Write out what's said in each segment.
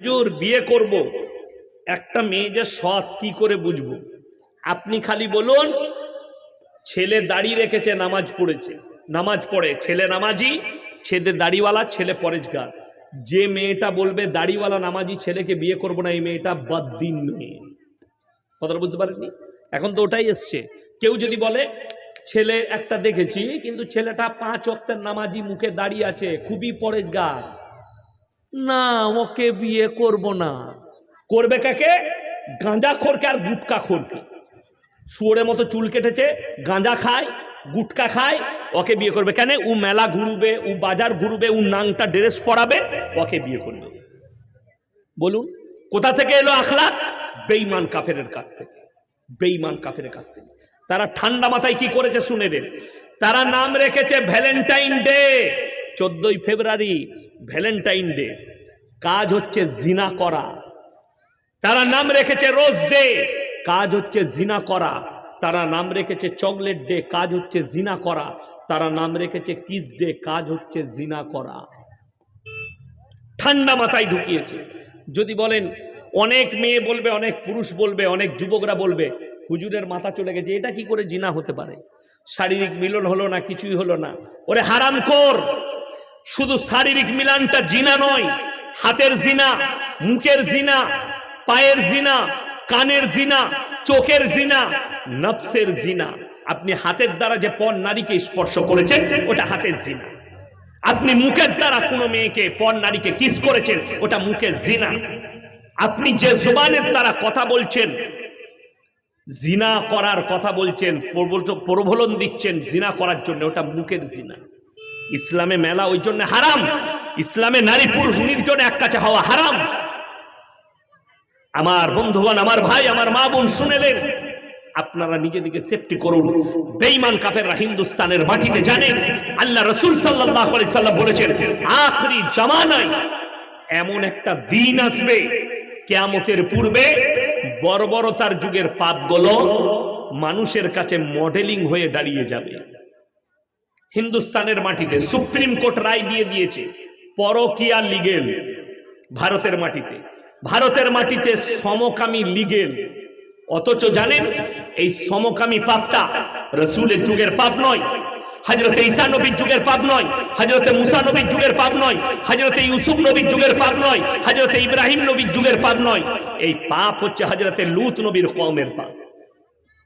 হুজুর, বিয়ে করব। একটা মেয়ে যে সৎ, কি করে বুঝব? আপনি খালি বলুন, ছেলে দাড়ি রেখেছে, নামাজ পড়েছে। নামাজ পড়ে, ছেলে নামাজি, ছেলে দাড়িওয়ালা, ছেলে পরেজগার যে মেয়েটা বলবে, দাড়িওয়ালা নামাজি, ছেলেকে বিয়ে করব না, এই মেয়েটা বাদ্দিন মেয়ে। কথাটা বুঝতে পারেননি? এখন তো ওটাই এসছে। কেউ যদি বলে, ছেলে একটা দেখেছি, কিন্তু ছেলেটা পাঁচ অক্টের নামাজি, মুখে দাঁড়িয়ে আছে, খুবই পরেজগার না, ওকে বিয়ে করব না। করবে কাকে? গাঁজা খোরকে আর গুটকা খোরকে। শুয়োরের মতো চুল কেটেছে, গাঁজা খায়, গুটকা খায়, ওকে বিয়ে করবে কেন? ও মেলা ঘুরবে, ও বাজার ঘুরবে, ও নাংটা ড্রেস পরাবে, ওকে বিয়ে করবে। বলুন, কোথা থেকে এলো আখলা বেইমান কাফেরের কাছ থেকে। বেইমান কাফেরের কাছ থেকে। তারা ঠান্ডা মাথায় কি করেছে শুনে দেন তারা নাম রেখেছে ভ্যালেন্টাইন ডে। চোদ্দই ফেব্রুয়ারি ভ্যালেন্টাইন ডে। কাজ হচ্ছে জিনা করা। তারা নাম রেখেছে রোজ ডে। কাজ হচ্ছে জিনা করা। তারা নাম রেখেছে চকলেট ডে। কাজ হচ্ছে জিনা করা। তারা নাম রেখেছে কিস ডে। কাজ হচ্ছে জিনা করা। ঠান্ডা মাথায় ঢুকিয়েছে। যদি বলেন, অনেক মেয়ে বলবে, অনেক পুরুষ বলবে, অনেক যুবকরা বলবে, হুজুরের মাথা চলে গেছে, এটা কি করে জিনা হতে পারে? শারীরিক মিলন হলো না, কিছুই হলো না। ওরে হারাম কর শুধু শারীরিক মিলানটা জিনা নয়, হাতের জিনা, মুখের জিনা, পায়ের জিনা, কানের জিনা, চোখের জিনা, নফসের জিনা। আপনি হাতের দ্বারা যে পর নারীকে স্পর্শ করেছেন, ওটা হাতের জিনা। আপনি মুখের দ্বারা কোনো মেয়েকে, পর নারীকে কিস করেছেন, ওটা মুখের জিনা। আপনি যে জোবানের দ্বারা কথা বলছেন, জিনা করার কথা বলছেন, প্রবল- প্রবলন দিচ্ছেন, জিনা করার জন্য ওটা মুখের জিনা। ইসলামে মেলা ওই জন্য হারাম। ইসলামে নারী পুরুষ নির্জনে এক কাছে হওয়া হারাম। আমার বন্ধুগণ, আমার ভাই, আমার মা বোন শুনেলেন, আপনারা নিজেদিকে সেফটি করুন। বেঈমান কাফেররা হিন্দুস্তানের মাটিতে জানেন, আল্লাহ রসুল সাল্লাম বলেছেন, আখরি জামানায় এমন একটা দিন আসবে, কেয়ামতের পূর্বে বর্বরতার যুগের পাপগুলো মানুষের কাছে মডেলিং হয়ে দাঁড়িয়ে যাবে। হিন্দুস্তানের মাটিতে সুপ্রিম কোর্ট রায় দিয়ে দিয়েছে, পরকিয়া লিগেল ভারতের মাটিতে। ভারতের মাটিতে সমকামী লিগেল। অথচ জানেন, এই সমকামী পাপটা রসুলের যুগের পাপ নয় হাজরতে ঈসা নবীর যুগের পাপ নয় হাজরতে মুসা নবীর যুগের পাপ নয় হাজরতে ইউসুফ নবীর যুগের পাপ নয় হাজরতে ইব্রাহিম নবীর যুগের পাপ নয়। এই পাপ হচ্ছে হাজরতে লুত নবীর কওমের পাপ।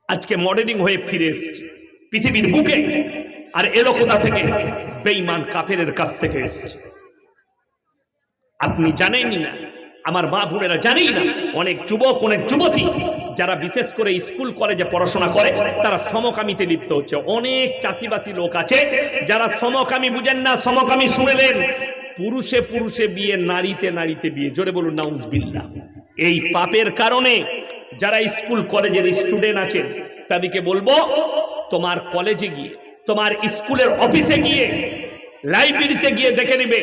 আজকে মডেলিং হয়ে ফিরে এসছে। পৃথিবীর বুকে আর এলো কোথা থেকে? বেঈমান কাফেরের কাছ থেকে এসেছে। আপনি জানেনই না, আমার মা বোনেরা জানেই না, অনেক যুবক, অনেক যুবতী যারা বিশেষ করে স্কুল, কলেজে পড়াশোনা করে, তারা সমকামিতে লিপ্ত হচ্ছে। অনেক চাষিবাসী লোক আছে যারা সমকামী বুঝেন না, সমকামী শুনেলেন। পুরুষে পুরুষে বিয়ে, নারীতে নারীতে বিয়ে। জোরে বলুন নাউজবিল্লা এই পাপের কারণে যারা স্কুল, কলেজের স্টুডেন্ট আছেন, তাদেরকে বলব, তোমার কলেজে গিয়ে তোমার স্কুলের অফিসে গিয়ে, লাইব্রেরিতে গিয়ে দেখে নিবে,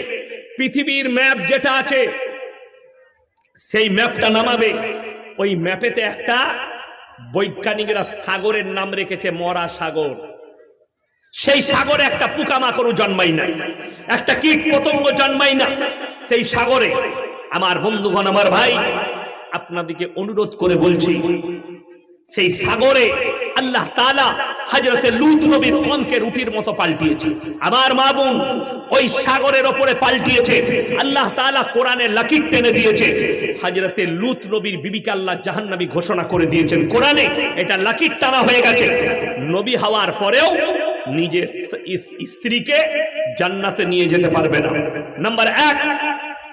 পৃথিবীর ম্যাপ যেটা আছে, সেই ম্যাপটা নামাবে। ওই ম্যাপেতে একটা বৈজ্ঞানিকরা সাগরের নাম রেখেছে মরা সাগর। সেই সাগরে একটা পোকামাকড়ও জন্মাই নাই। একটা কীট পতঙ্গ জন্মাই না। সেই সাগরে, আমার বন্ধুগণ, আমার ভাই, আপনাদেরকে অনুরোধ করে বলছি, সেই সাগরে আল্লাহ তালা হাজরতে লুত নবীর কমকে রুটির মতো পাল্টিয়েছে। আমার মা বোন ওই সাগরের ওপরে পাল্টিয়েছে। আল্লাহ তালা কোরআনে লাকির টেনে দিয়েছে। হাজরতে লুত নবীর বিবিকে আল্লাহ জাহান্নাবী ঘোষণা করে দিয়েছেন কোরআনে, এটা লাকির টানা হয়ে গেছে। নবী হওয়ার পরেও নিজের স্ত্রীকে জান্নাতে নিয়ে যেতে পারবে না। নাম্বার এক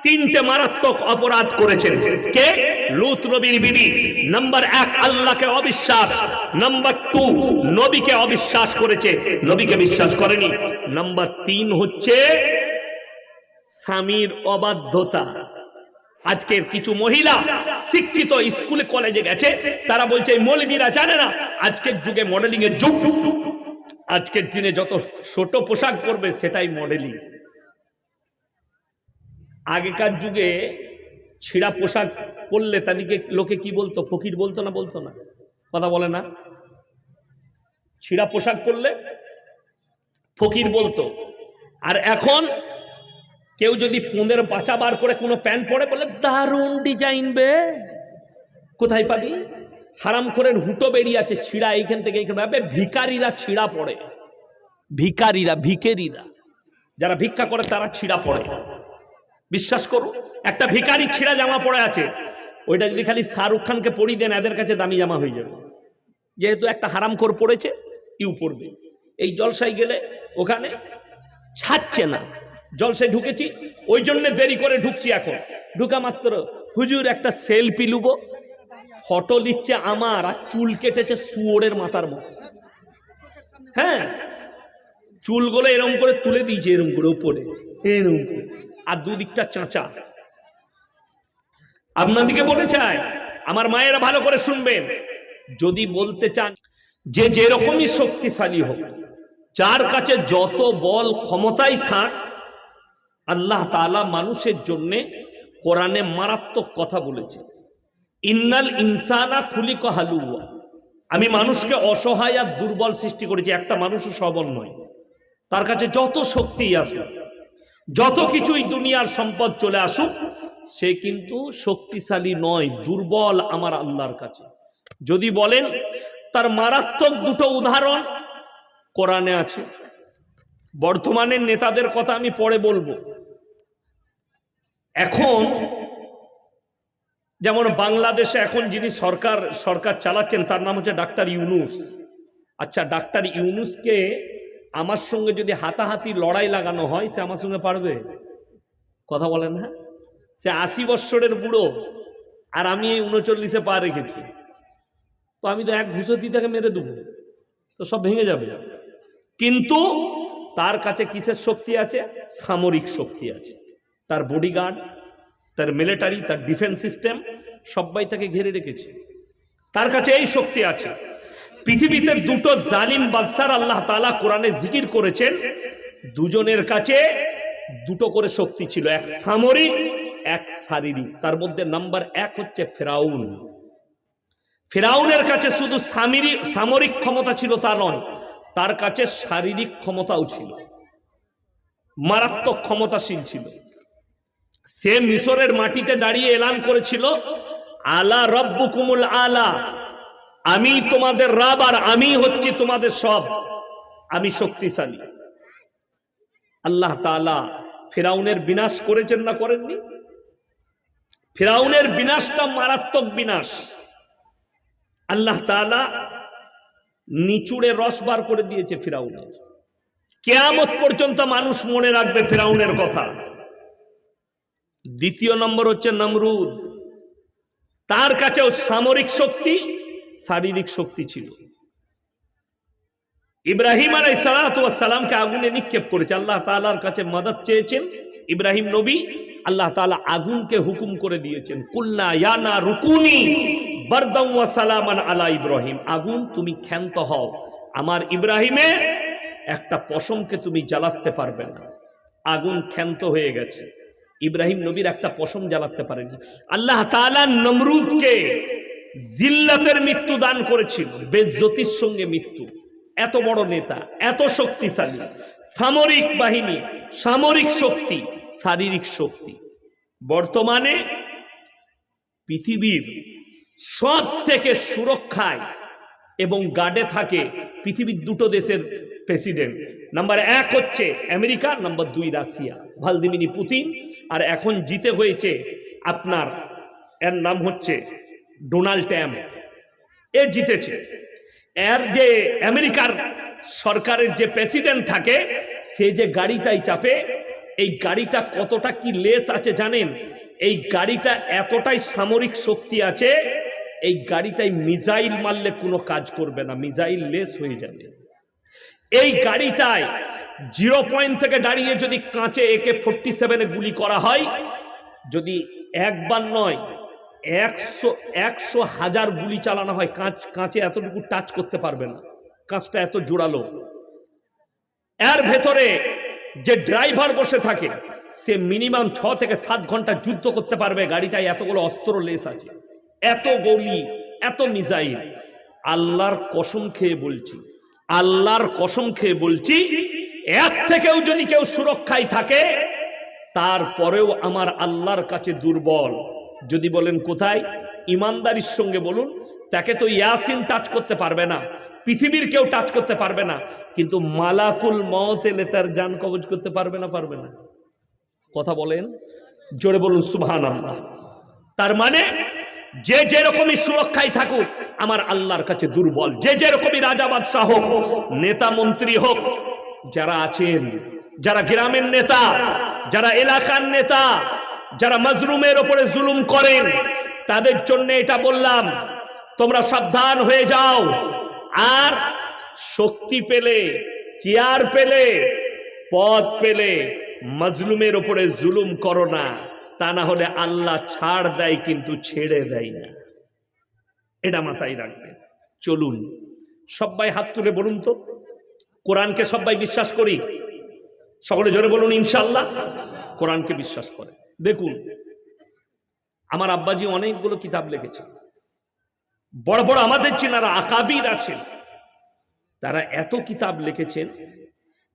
তিনটে মারাত্মক অপরাধ করেছেন। কে? লুত নবীর বিবি। নাম্বার এক, আল্লাহকে অবিশ্বাস। নাম্বার টু, নবীকে অবিশ্বাস করেছে। নবীকে বিশ্বাস করেনি। নাম্বার তিন হচ্ছে স্বামীর অবাধ্যতা। আজকের কিছু মহিলা শিক্ষিত স্কুলে, কলেজে গেছে। তারা বলছে মৌলবীরা জানে না, আজকের যুগে মডেলিং এর যুগ। আজকের দিনে যত ছোট পোশাক পরবে, সেটাই মডেলিং আগেকার যুগে ছিঁড়া পোশাক পরলে তাদেরকে লোকে কি বলতো? ফকির বলতো না বলতো না? কথা বলে না? ছিঁড়া পোশাক পরলে ফকির বলতো। আর এখন কেউ যদি পোঁদের বাঁচা বার করে কোনো প্যান্ট পরে বলে, দারুণ ডিজাইন বে, কোথায় পাবি? হারাম করে হুটো বেরিয়ে আছে ছিঁড়া এইখান থেকে এইখানে আবে ভিকারিরা ছিঁড়া পড়ে ভিকারিরা, ভিকেরিরা। যারা ভিক্ষা করে তারা ছিঁড়া পড়ে বিশ্বাস করো, একটা ভিকারি ছিঁড়া জামা পড়ে আছে, ওইটা যদি খালি শাহরুখ খানকে পরিয়ে দেন, এদের কাছে দামি জামা হয়ে যাবে। যেহেতু একটা হারাম কর পড়েছে, ইউ পড়বে। এই জলসাই গেলে ওখানে ছাড়ছে না। জলসায় ঢুকেছি, ওই জন্য দেরি করে ঢুকছি এখন। ঢুকা মাত্র, হুজুর একটা সেলফি লুবো, ফটো নিচ্ছে আমার আর চুল কেটেছে শুয়োরের মাথার মতো হ্যাঁ চুলগুলো এরম করে তুলে দিয়েছে, এরম করে উপরে, এরম করে। আর দুদিকটা চাঁচা। আপনাদিকে বলে চাই, আমার মায়েরা ভালো করে শুনবেন। যদি বলতে চান যে যেরকমই শক্তিশালী হোক, যার কাছে যত বল ক্ষমতাই থাক, আল্লাহ তাআলা মানুষের জন্যে কোরআনে মারাত্মক কথা বলেছে। ইন্নাল ইনসানা খুলিক হালুয়া। আমি মানুষকে অসহায় আর দুর্বল সৃষ্টি করেছি, একটা মানুষও সবল নয়। তার কাছে যত শক্তি আসুক যত কিছুই দুনিয়ার সম্পদ চলে আসুক, সে কিন্তু শক্তিশালী নয়, দুর্বল আমার আল্লাহর কাছে। যদি বলেন, তার মারাত্মক দুটো উদাহরণ কোরআনে আছে। বর্তমানের নেতাদের কথা আমি পরে বলব। এখন, যেমন বাংলাদেশে এখন যিনি সরকার সরকার চালাচ্ছেন, তার নাম হচ্ছে ডাক্তার ইউনুস। আচ্ছা ডাক্তার ইউনুসকে আমার সঙ্গে যদি হাতাহাতি লড়াই লাগানো হয়, সে আমার সঙ্গে পারবে? কথা বলেন হ্যাঁ সে আশি বৎসরের বুড়ো, আর আমি এই উনচল্লিশে পা রেখেছি। তো আমি তো এক ঘুষতি তাকে মেরে দেবো, তো সব ভেঙে যাবে। কিন্তু তার কাছে কিসের শক্তি আছে? সামরিক শক্তি আছে। তার বডিগার্ড তার মিলিটারি তার ডিফেন্স সিস্টেম সবাই তাকে ঘিরে রেখেছে। তার কাছে এই শক্তি আছে। পৃথিবীতে দুটো জালিম বাদশার আল্লাহ তালা কোরআনে জিকির করেছেন। দুজনের কাছে দুটো করে শক্তি ছিল, এক সামরিক, এক শারীরিক। তার মধ্যে নাম্বার এক হচ্ছে ফেরাউন। ফেরাউনের কাছে শুধু সামরিক সামরিক ক্ষমতা ছিল তা নয়, তার কাছে শারীরিক ক্ষমতাও ছিল। মারাত্মক ক্ষমতাশীল ছিল। সে মিশরের মাটিতে দাঁড়িয়ে এলান করেছিল, আলা রব্বুকুমুল আলা। আমি তোমাদের রাব আর আমি হচ্ছি তোমাদের সব। আমি শক্তিশালী। আল্লাহ তাআলা ফেরাউনের বিনাশ করেছেন না করেননি? ফেরাউনের বিনাশটা মারাত্মক বিনাশ। আল্লাহ তাআলা নিচুড়ে রস বার করে দিয়েছে ফেরাউনের। কেয়ামত পর্যন্ত মানুষ মনে রাখবে ফেরাউনের কথা। দ্বিতীয় নম্বর হচ্ছে নমরুদ। তার কাছেও সামরিক শক্তি শারীরিক শক্তি ছিল। ইব্রাহিম আলাই সালামকে আগুনে নিক্ষেপ করেছে। আল্লাহ তালার কাছে মদত চেয়েছেন। ইব্রাহিম নবী আল্লাহ তাআলা আগুনকে হুকুম করে দিয়েছেন। কুল্লা ইয়ানা রুকুনি আলা ইব্রাহিম। আগুন, তুমি ক্ষান্ত হও। আমার ইব্রাহিমে একটা পশমকে তুমি জ্বালাতে পারবে না। আগুন ক্ষান্ত হয়ে গেছে। ইব্রাহিম নবীর একটা পশম জ্বালাতে পারেনি। আল্লাহ তাআলা নমরুদকে জিল্লাতের মৃত্যু দান করেছিল বেজ্জতির সঙ্গে মৃত্যু। এত বড় নেতা, এত শক্তিশালী। সামরিক বাহিনী, সামরিক শক্তি, শারীরিক শক্তি। বর্তমানে পৃথিবীর সব থেকে সুরক্ষায় এবং গার্ডে থাকে পৃথিবীর দুটো দেশের প্রেসিডেন্ট নাম্বার এক হচ্ছে আমেরিকা নাম্বার দুই রাশিয়া। Vladimir Putin. আর এখন জিতে হয়েছে আপনার, এর নাম হচ্ছে ডোনাল্ড ট্যাম্প এ জিতেছে। এর যে আমেরিকার সরকারের যে প্রেসিডেন্ট থাকে, সে যে গাড়িটাই চাপে, এই গাড়িটা কতটা কি লেস আছে জানেন? এই গাড়িটা এতটাই সামরিক শক্তি আছে, এই গাড়িটাই মিসাইল মারলে কোনো কাজ করবে না, মিসাইল লেস হয়ে যাবে। এই গাড়িটায় জিরো পয়েন্ট থেকে দাঁড়িয়ে যদি কাঁচে একে ফোরটি সেভেনে গুলি করা হয়, যদি একবার নয় একশো একশো হাজার গুলি চালানো হয়। কাঁচ, কাঁচে এতটুকু টাচ করতে পারবে না। কাঁচটা এত জোরালো। এর ভেতরে যে ড্রাইভার বসে থাকে, সে মিনিমাম ছ থেকে সাত ঘণ্টা যুদ্ধ করতে পারবে। গাড়িটায় এতগুলো অস্ত্র লেস আছে। এত গলি, এত মিসাইল। আল্লাহর কসম খেয়ে বলছি, আল্লাহর কসম খেয়ে বলছি, এর থেকেও যদি কেউ সুরক্ষায় থাকে, তারপরেও আমার আল্লাহর কাছে দুর্বল। যদি বলেন কোথায়? ইমানদারির সঙ্গে বলুন, তাকে তো ইয়াসিন টাচ করতে পারবে না, পৃথিবীর কেউ টাচ করতে পারবে না, কিন্তু মালাকুল মত এলে তার যান কবজ করতে পারবে না পারবে না। কথা বলেন, জোরে বলুন সুবহান আল্লাহ তার মানে যে যেরকমই সুরক্ষায় থাকুক, আমার আল্লাহর কাছে দুর্বল। যে যেরকমই রাজা বাদশাহ হোক, নেতা মন্ত্রী হোক, যারা আছেন, যারা গ্রামের নেতা, যারা এলাকার নেতা যারা মজলুমের ওপরে জুলুম করেন, তাদের জন্য এটা বললাম, তোমরা সাবধান হয়ে যাও। আর শক্তি পেলে, চেয়ার পেলে পদ পেলে মজলুমের ওপরে জুলুম করো না, তা না হলে আল্লাহ ছাড় দেয় কিন্তু ছেড়ে দেয় না। এটা মাথায় রাখবে চলুন, সবাই হাত তুলে বলুন তো, কোরআনকে সবাই বিশ্বাস করি? সকলে জোরে বলুন ইনশাল্লাহ কোরআনকে বিশ্বাস করে দেখুন, আমার আব্বাজি অনেকগুলো কিতাব লিখেছে। বড় বড় আমাদের চেনারা আকাবির আছেন, তারা এত কিতাব লিখেছেন,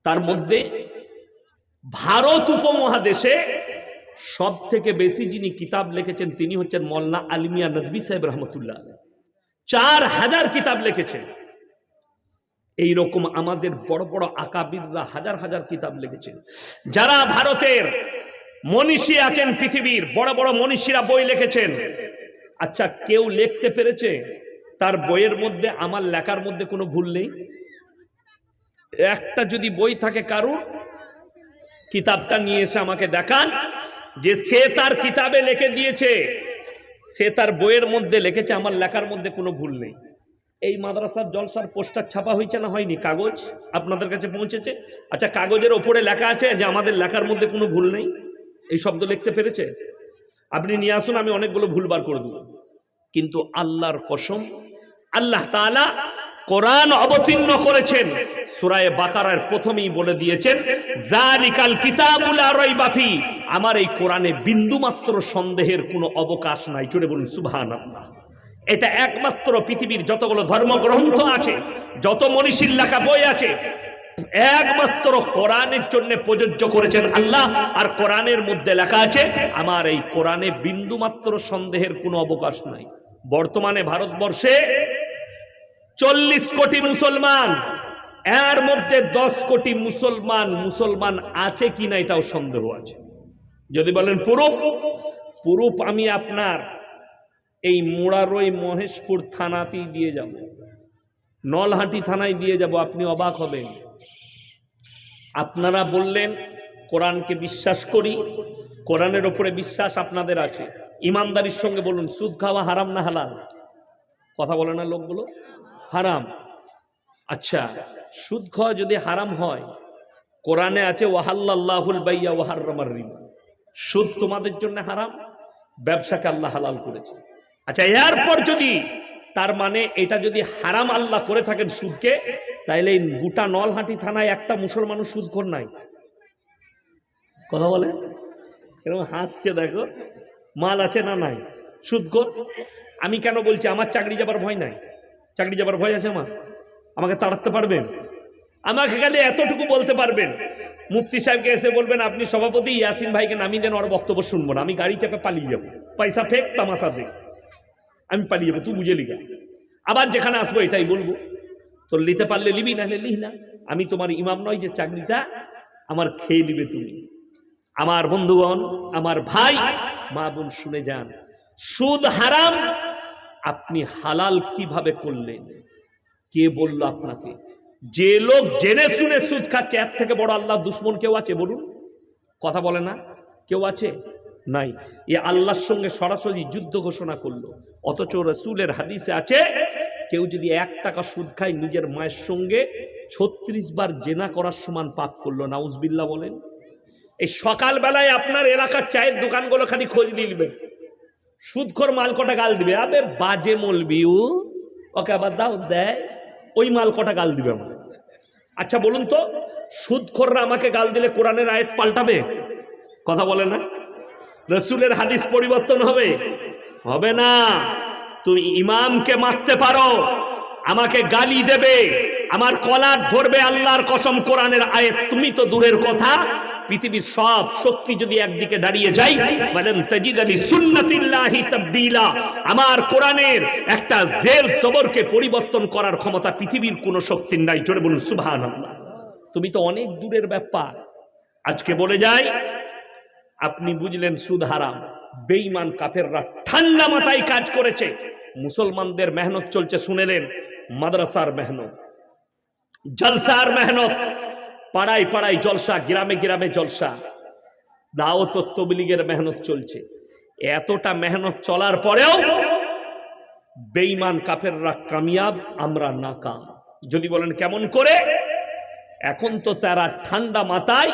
তার মধ্যে ভারত উপমহাদেশে সব থেকে বেশি যিনি কিতাব লিখেছেন, তিনি হচ্ছেন মল্লা আলমিয়া নদবী সাহেব রহমতুল্লাহ চার হাজার কিতাব লিখেছেন। এই রকম আমাদের বড় বড় আকাবিররা হাজার হাজার কিতাব লিখেছেন। যারা ভারতের মনীষী আছেন পৃথিবীর, বড় বড় মনীষীরা বই লিখেছেন। আচ্ছা কেউ লিখতে পেরেছে? তার বইয়ের মধ্যে, আমার লেখার মধ্যে কোনো ভুল নেই? একটা যদি বই থাকে কারুর? কিতাবটা নিয়ে এসে আমাকে দেখান যে সে তার কিতাবে লিখে দিয়েছে। সে তার বইয়ের মধ্যে লিখেছে, আমার লেখার মধ্যে কোনো ভুল নেই। এই মাদ্রাসার জলসার পোস্টার ছাপা হয়েছে না হয়নি? কাগজ আপনাদের কাছে পৌঁছেছে? আচ্ছা কাগজের ওপরে লেখা আছে যে আমাদের লেখার মধ্যে কোনো ভুল নেই? এই শব্দ লিখতে পেরেছে? আপনি নিয়ে আসুন, আমি অনেকগুলো ভুলবার করে দেবো। কিন্তু আল্লাহর কসম, আল্লাহ তাআলা কোরআন অবতীর্ণ করেছেন। সূরায়ে বাকারার প্রথমেই বলে দিয়েছেন জালিকাল কিতাবুল লা রাইবা ফি। আমার এই কোরআনে বিন্দুমাত্র সন্দেহের কোনো অবকাশ নাই। জুড়ে বলুন, সুবহানাল্লাহ। এটা একমাত্র পৃথিবীর যতগুলো ধর্মগ্রন্থ আছে, যত মনীষীর লেখা বই আছে একমাত্র কোরআনের জন্য প্রযোজ্য করেছেন আল্লাহ। আর কোরআনের মধ্যে লেখা আছে, আমার এই কোরআনে বিন্দুমাত্র সন্দেহের কোনো অবকাশ নাই। বর্তমানে ভারতবর্ষে চল্লিশ কোটি মুসলমান, এর মধ্যে দশ কোটি মুসলমান মুসলমান আছে কি না এটাও সন্দেহ আছে। যদি বলেন পুরুপ পুরুপ আমি আপনার এই মোড়ারই মহেশপুর থানাতেই দিয়ে যাব। নলহাটি থানায় দিয়ে যাব, আপনি অবাক হবেন। আপনারা বললেন, কোরআনকে বিশ্বাস করি, কোরআনের ওপরে বিশ্বাস আপনাদের আছে। ইমানদারির সঙ্গে বলুন, সুদ খাওয়া হারাম না হালাল? কথা বলে না লোকগুলো? হারাম। আচ্ছা সুদ খাওয়া যদি হারাম হয়, কোরআনে আছে ওয়াহাল্লাহুল বাইয়া ওয়াহার রিবা। সুদ তোমাদের জন্য হারাম, ব্যবসাকে আল্লাহ হালাল করেছে। আচ্ছা এরপর যদি তার মানে এটা যদি হারাম আল্লাহ করে থাকেন সুদকে, তাইলে গোটা নলহাটি থানায় একটা মুসলমানও সুদখোর নাই। কথা বলে? এরকম হাসছে, দেখো। মাল আছে না নাই? সুদখোর? আমি কেন বলছি, আমার চাকরি যাবার ভয় নাই? চাকরি যাবার ভয় আছে আমার? আমাকে তাড়াতে পারবেন? আমাকে খালি এতটুকু বলতে পারবেন? মুফতি সাহেবকে এসে বলবেন, আপনি সভাপতি ইয়াসিন ভাইকে নামিয়ে দেন, ওর বক্তব্য শুনব না। আমি গাড়ি চাপে পালিয়ে যাব। পয়সা ফেক, তামাশা দে আমি পালিয়ে যাব, তুই বুঝে লিখা আবার যেখানে আসব এটাই বলব। তোর নিতে পারলে লিবি নাহলে লিহ না। আমি তোমার ইমাম নয় যে চাকরিটা আমার খেয়ে দিবে তুমি। আমার বন্ধুগণ, আমার ভাই, মা বোন শুনে যান। সুদ হারাম, আপনি হালাল কীভাবে করলেন? কে বলল আপনাকে? যে লোক জেনে শুনে সুদ খাচ্ছে, এর থেকে বড় আল্লাহ দুশ্মন কেউ আছে বলুন? কথা বলে না? কেউ আছে? নাই। এ আল্লাহর সঙ্গে সরাসরি যুদ্ধ ঘোষণা করল। অথচ রসুলের হাদিসে আছে, কেউ যদি এক টাকা সুদ খায় নিজের মায়ের সঙ্গে, ছত্রিশ বার জেনা করার সমান পাপ করল নাউজবিল্লা বলেন। এই সকালবেলায় আপনার এলাকার চায়ের দোকানগুলো খালি খোঁজ নিলবেন সুদখোর মাল কটা গাল দিবে, আবে বাজে মলবি ওকে আবার দাও, দেয়। ওই মাল কটা গাল দিবে আমার আচ্ছা বলুন তো, সুদখোররা আমাকে গাল দিলে কোরআনের আয়াত পাল্টাবে? কথা বলে না? রসুলের হাদিস পরিবর্তন হবে। হবে না। তুমি ইমামকে মারতে পারো। আমাকে গালি দেবে। আমার কলার ধরবে আল্লাহর কসম কোরআনের আয়াত। তুমি তো দূরের কথা। পৃথিবীর সব শক্তি যদি একদিকে দাঁড়িয়ে যায় বলেন তাজিদ আলী সুন্নাতিল্লাহি তাবদীলা। আমার কোরআনের একটা জের জবরকে পরিবর্তন করার ক্ষমতা পৃথিবীর কোনো শক্তির নাই। জোরে বলুন, সুবহানাল্লাহ। তুমি তো অনেক দূরের ব্যাপার। আজকে বলে যাই আপনি বুঝলেন সুদ হারাম। বেঈমান কাফেররা ঠান্ডা মাথায় কাজ করেছে। মুসলমানদের মেহনত চলছে, শুনেলেন, মাদ্রাসার মেহনত, জলসার মেহনত, পাড়ায় পাড়ায় জলসা, গ্রামে গ্রামে জলসা। দাওয়াত ও তবলিগের মেহনত চলছে। এতটা মেহনত চলার পরেও বেঈমান কাফেররা কামিয়াব, আমরা নাকাম। যদি বলেন কেমন করে? এখন তো তারা ঠান্ডা মাথায়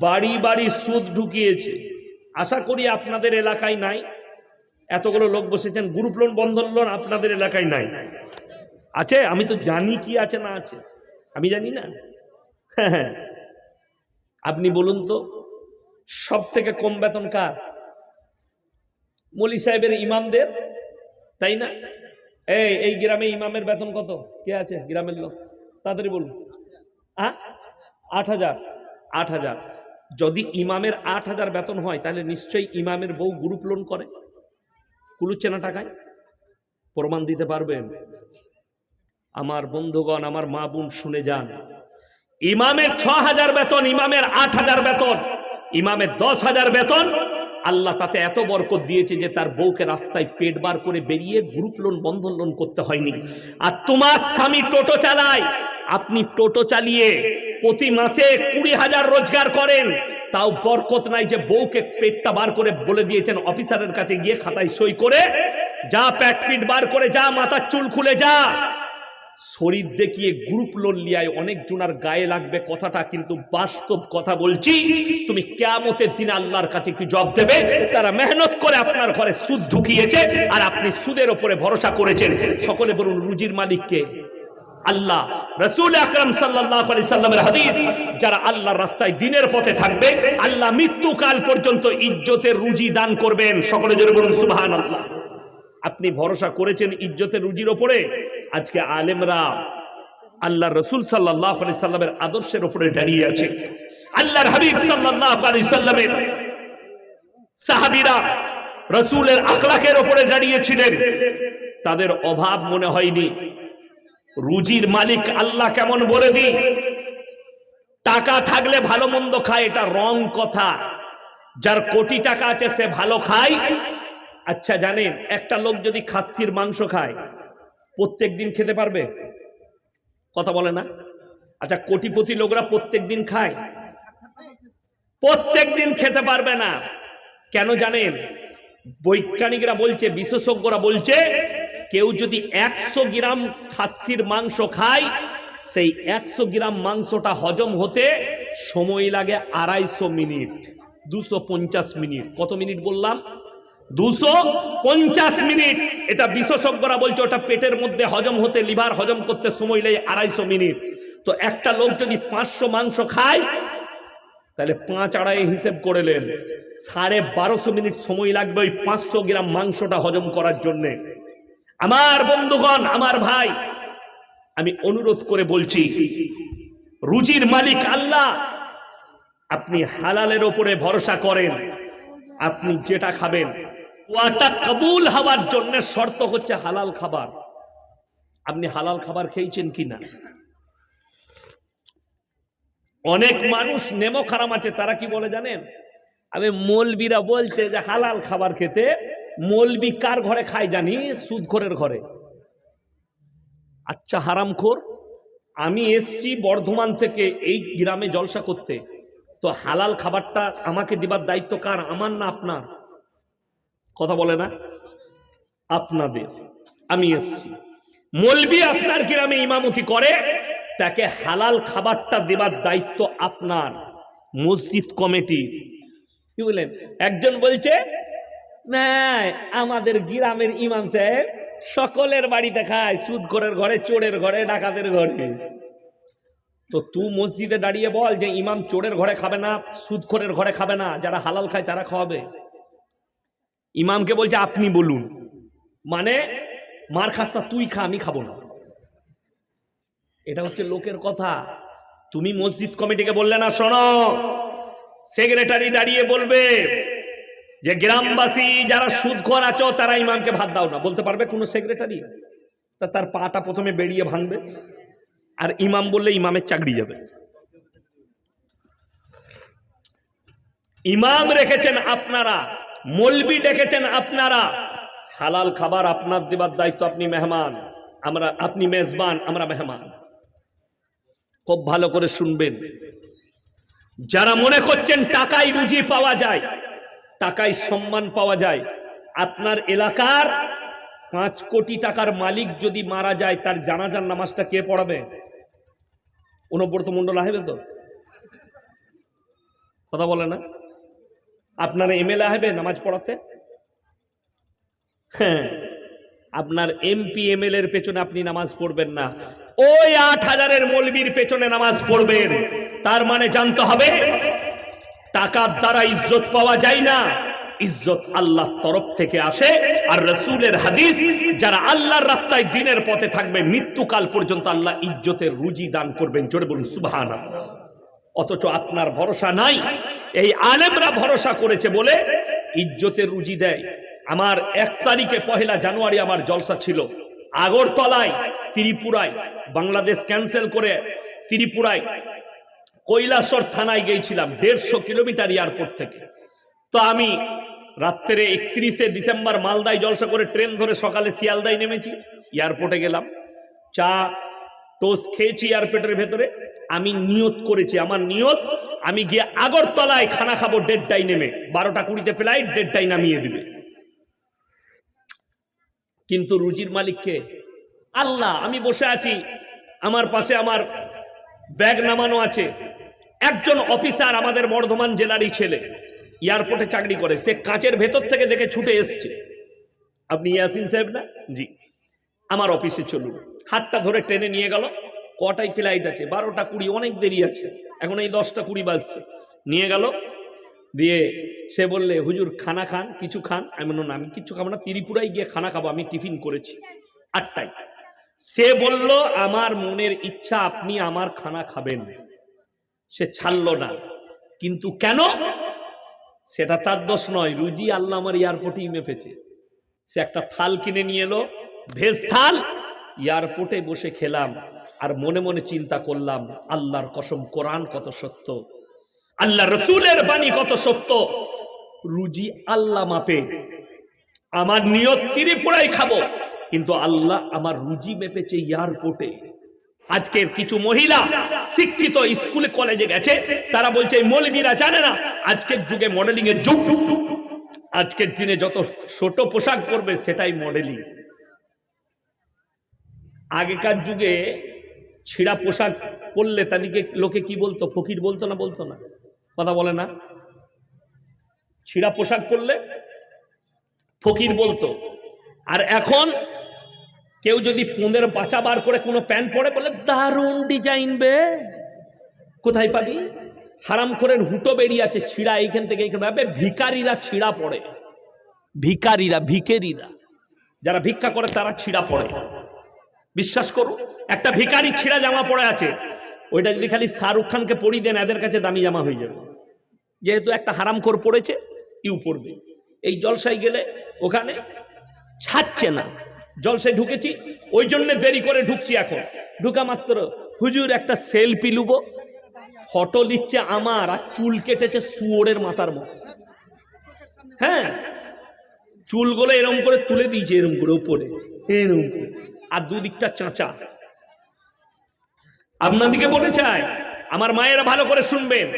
বাড়ি বাড়ি সুদ ঢুকিয়েছে। আশা করি আপনাদের এলাকায় নাই। এতগুলো লোক বসেছেন, গ্রুপ লোন, বন্ধন লোন আপনাদের এলাকায় নাই। আছে? আমি তো জানি কি আছে না আছে। আমি জানি না। হ্যাঁ আপনি বলুন তো সব থেকে কম বেতন কার? মলি সাহেবের ইমামদের, তাই না? এই এই গ্রামে ইমামের বেতন কত? কে আছে? গ্রামের লোক। তাড়াতাড়ি বলুন। হ্যাঁ আট হাজার। আট হাজার। যদি ইমামের আট হাজার বেতন হয়, তাহলে নিশ্চয়ই ইমামের বউ গ্রুপ লোন করে। কুলুচ্ছে না টাকায়? প্রমাণ দিতে পারবেন? আমার বন্ধুগণ, আমার মা বোন শুনে যান। ইমামের ছ হাজার বেতন, ইমামের আট হাজার বেতন, ইমামের দশ হাজার বেতন, আল্লাহ তাতে এত বরকত দিয়েছে যে তার বউকে রাস্তায় পেট বার করে বেরিয়ে গ্রুপ লোন, বন্ধন লোন করতে হয়নি। আর তোমার স্বামী টোটো চালায়, আপনি টোটো চালিয়ে প্রতি মাসে কুড়ি হাজার রোজগার করেন। তাও বরকত নাই যে বউকে পেটটা বার করে বলে দিয়েছেন অফিসারের কাছে গিয়ে খাতায় সই করে, যা প্যাট পিট বার করে, যা মাথার চুল খুলে যা। শরীর দেখিয়ে গ্রুপ লোন লিয়ায় অনেক জনার গায়ে লাগবে কথাটা, কিন্তু বাস্তব কথা বলছি, তুমি কেমতের দিনে আল্লাহর কাছে কি জব দেবে? তারা মেহনত করে আপনার ঘরে সুদ ঢুকিয়েছে, আর আপনি সুদের ওপরে ভরসা করেছেন। সকলে বলুন, রুজির মালিককে আল্লাহ, রসুল আকরম সাল্লাহ আলি সাল্লামের হাদিস, যারা আল্লাহর রাস্তায় দিনের পথে থাকবে, আল্লাহ মৃত্যুকাল পর্যন্ত ইজ্জতের রুজি দান করবেন। সকলে জোরে বলুন সুবহান আল্লাহ আপনি ভরসা করেছেন ইজ্জতের রুজির ওপরে? আজকে আলেমরা আল্লাহ রসুল সাল্লাহ আলি সাল্লামের আদর্শের ওপরে দাঁড়িয়ে আছে। আল্লাহর হাবিব সাল্লাহ আলি সাল্লামের সাহাবিরা রসুলের আখলাকের ওপরে দাঁড়িয়েছিলেন তাদের অভাব মনে হয়নি। রুজির মালিক আল্লাহ কেমন বলে দি টাকা থাকলে ভালো মন্দ খায়, এটা রং কথা। যার কোটি টাকা আছে, সে ভালো খায়। আচ্ছা জানেন, একটা লোক যদি খাসির মাংস খায় প্রত্যেক দিন খেতে পারবে? কথা বলে না? আচ্ছা কোটিপতি লোকরা প্রত্যেক দিন খায়? প্রত্যেক দিন খেতে পারবে না। কেন জানেন? বৈজ্ঞানিকরা বলছে, বিশেষজ্ঞরা বলছে কেউ যদি একশো গ্রাম খাসির মাংস খায়, সেই একশো গ্রাম মাংসটা হজম হতে সময় লাগে আড়াইশো মিনিট, দুশো মিনিট। কত মিনিট বললাম? দুশো পঞ্চাশ মিনিট। এটা বিশেষজ্ঞরা বলছে ওটা পেটের মধ্যে হজম হতে, লিভার হজম করতে সময় লাগে আড়াইশো মিনিট। তো একটা লোক যদি পাঁচশো মাংস খায়, তাহলে পাঁচ আড়াই হিসেব করেলেন সাড়ে বারোশো মিনিট সময় লাগবে ওই পাঁচশো গ্রাম মাংসটা হজম করার জন্যে। আমার বন্ধুগণ, আমার ভাই, আমি অনুরোধ করে বলছি, রুজির মালিক আল্লাহ, আপনি হালালের ওপরে ভরসা করেন, আপনি যেটা খাবেন, ওয়াটা কবুল হওয়ার জন্য শর্ত হচ্ছে হালাল খাবার। আপনি হালাল খাবার খেয়েছেন কি না? অনেক মানুষ নেমো খারাম আছে, তারা কি বলে জানেন? আমি মলবিরা বলছে যে হালাল খাবার খেতে মলবি কার ঘরে খায় জানি? সুদখোরের ঘরে। আচ্ছা হারামখোর, আমি এসছি বর্ধমান থেকে এই গ্রামে জলসা করতে। তো হালাল খাবারটা আমাকে দিবার দায়িত্ব কার? আমার না আপনার? কথা বলে না? আপনাদের। আমি এসছি। মলবি আপনার গ্রামে ইমামতি করে, তাকে হালাল খাবারটা দেবার দায়িত্ব আপনার। মসজিদ কমিটি কি বললেন? একজন বলছে আমাদের গ্রামের ইমাম সাহেব সকলের বাড়িতে খায়, সুদ সুদখোরের ঘরে, চোরের ঘরে, ডাকাতের ঘরে। তো তুই মসজিদে দাঁড়িয়ে বল যে ইমাম চোরের ঘরে খাবে না সুদখোরের ঘরে খাবে না, যারা হালাল খায় তারা খাওয়াবে। ইমামকে বলছে, আপনি বলুন। মানে মার খাস্তা তুই খা, আমি খাব না। এটা হচ্ছে লোকের কথা। তুমি মসজিদ কমিটিকে বললে না, শোনো। সেক্রেটারি দাঁড়িয়ে বলবে যে গ্রামবাসী যারা সুদখোর আছো, তারা ইমামকে ভাত দাও না। বলতে পারবে কোনো সেক্রেটারি তা তার পাটা প্রথমে বেরিয়ে ভাঙবে, আর ইমাম বললে ইমামের চাকরি যাবে। ইমাম রেখেছেন আপনারা, মলবি ডেকেছেন আপনারা। হালাল খাবার আপনার দেবার দায়িত্ব, আপনি মেহমান। আমরা, আপনি মেজবান, আমরা মেহমান। খুব ভালো করে শুনবেন। যারা মনে করছেন টাকায় রুজি পাওয়া যায় টাকায় সম্মান পাওয়া যায়। আপনার এলাকার পাঁচ কোটি টাকার মালিক যদি মারা যায়, তার জানাজার নামাজটা কে পড়াবে? অনব্রত মন্ডল আসবে তো? কথা বলে না? আপনারা এমএলএ হবে নামাজ পড়াতে? হ্যাঁ আপনার এমপি এমএলএ এর পেছনে আপনি নামাজ পড়বেন না। ওই আট হাজারের মলবির পেছনে নামাজ পড়বেন। তার মানে জানতে হবে টাকার দ্বারা ইজ্জত পাওয়া যায় না। ইজ্জত আল্লাহর তরফ থেকে আসে। আর রসুলের হাদিস, যারা আল্লাহর রাস্তায় দিনের পথে থাকবে, মৃত্যুকাল পর্যন্ত আল্লাহ ইজ্জতের রুজি দান করবেন। জোরে বলুন সুবাহান অথচ আপনার ভরসা নাই। এই আলেমরা ভরসা করেছে বলে ইজ্জতের রুজি দেয়। আমার এক তারিখে পহেলা জানুয়ারি আমার জলসা ছিল। আগরতলায়, ত্রিপুরায়, বাংলাদেশ ক্যান্সেল করে ত্রিপুরায় কৈলাসর থানায় গিয়েছিলাম, দেড়শো কিলোমিটার এয়ারপোর্ট থেকে। তো আমি রাত্রে একত্রিশে ডিসেম্বর মালদায় জলসা করে ট্রেন ধরে সকালে শিয়ালদায় নেমেছি এয়ারপোর্টে গেলাম। চা, টোস্ট খেয়েছি এয়ারপোর্টের ভেতরে। আমি নিয়ত করেছি, আমার নিয়ত, আমি গিয়ে আগরতলায় খানা খাব, দেড়টায় নেমে। বারোটা কুড়িতে ফ্লাইট দেড়টায় নামিয়ে দিবে। কিন্তু রুজির মালিককে, আল্লাহ, আমি বসে আছি, আমার পাশে আমার ব্যাগ নামানো আছে। একজন অফিসার আমাদের বর্ধমান জেলারই ছেলে। এয়ারপোর্টে চাকরি করে। সে কাঁচের ভেতর থেকে দেখে ছুটে এসছে। আপনি ইয়াসিন সাহেব না? জি। আমার অফিসে চলুন। হাতটা ধরে ট্রেনে নিয়ে গেল। কটাই ফ্লাইট আছে? বারোটা কুড়ি, অনেক দেরি আছে। এখন এই দশটা কুড়ি বাজছে। নিয়ে গেল। দিয়ে সে বললে, হুজুর, খানা খান, কিছু খান। আমি বললাম আমি কিছু খাব না। ত্রিপুরায় গিয়ে খানা খাব। আমি টিফিন করেছি। আটটায়। সে বলল, আমার মনের ইচ্ছা আপনি আমার খানা খাবেন। সে ছাড়ল না। কিন্তু কেন? সেটা তার দোষ নয়। রুজি আল্লাহ আমার এয়ারপোর্টেই মেপেছে। সে একটা থাল কিনে নিয়ে এলো, ভেজ থাল। এয়ারপোর্টে বসে খেলাম আর মনে মনে চিন্তা করলাম, আল্লাহর কসম, কোরআন কত সত্য? আল্লাহ রসুলের বাণী কত সত্য? রুজি আল্লাহ মাপে, আমার নিয়ত ত্রিপুরাই খাব। কিন্তু আল্লাহ আমার রুজি মেপেছে এয়ারপোর্টে। আজকের কিছু মহিলা শিক্ষিত স্কুলে কলেজে গেছে, তারা বলছে মৌলবীরা জানে না, আজকের যুগে মডেলিং এর যুগ। আজকের দিনে যত ছোট পোশাক পরবে সেটাই মডেলিং আগেকার যুগে ছিঁড়া পোশাক পরলে তাদেরকে লোকে কি বলতো? ফকির বলতো না বলতো না? কথা বলে না? ছিঁড়া পোশাক পরলে ফকির বলতো আর এখন কেউ যদি পোঁদের বাঁচা বার করে কোনো প্যান্ট পরে বলে, দারুণ ডিজাইন বে, কোথায় পাবি? হারাম করে হুটো বেরিয়ে আছে ছিঁড়া, এইখান থেকে এইখানে আবে ভিকারিরা ছিঁড়া পড়ে। ভিকারিরা, ভিকেরিরা, যারা ভিক্ষা করে তারা ছিঁড়া পড়ে। বিশ্বাস করো, একটা ভিকারি ছিঁড়া জামা পড়ে আছে, ওইটা যদি খালি শাহরুখ খানকে পরিয়ে দেন, এদের কাছে দামি জামা হয়ে যাবে। যেহেতু একটা হারামখোর পড়েছে, ইউ পড়বে এই জলসায় গেলে ওখানে ছাড়ছে না। জলসায় ঢুকেছি ওই জন্য দেরি করে ঢুকছি এখন। ঢুকা মাত্র হুজুর একটা সেলফি লুব। ফটো নিচ্ছে আমার আর চুল কেটেছে শুয়োরের মাথার মতো হ্যাঁ চুলগুলো এরম করে তুলে দিয়েছে এরম করে উপরে। এরম করে। আর দুদিকটা চাঁচা। আপনাদিকে বলে চাই আমার মায়েরা ভালো করে শুনবেন।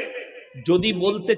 যদি বলতে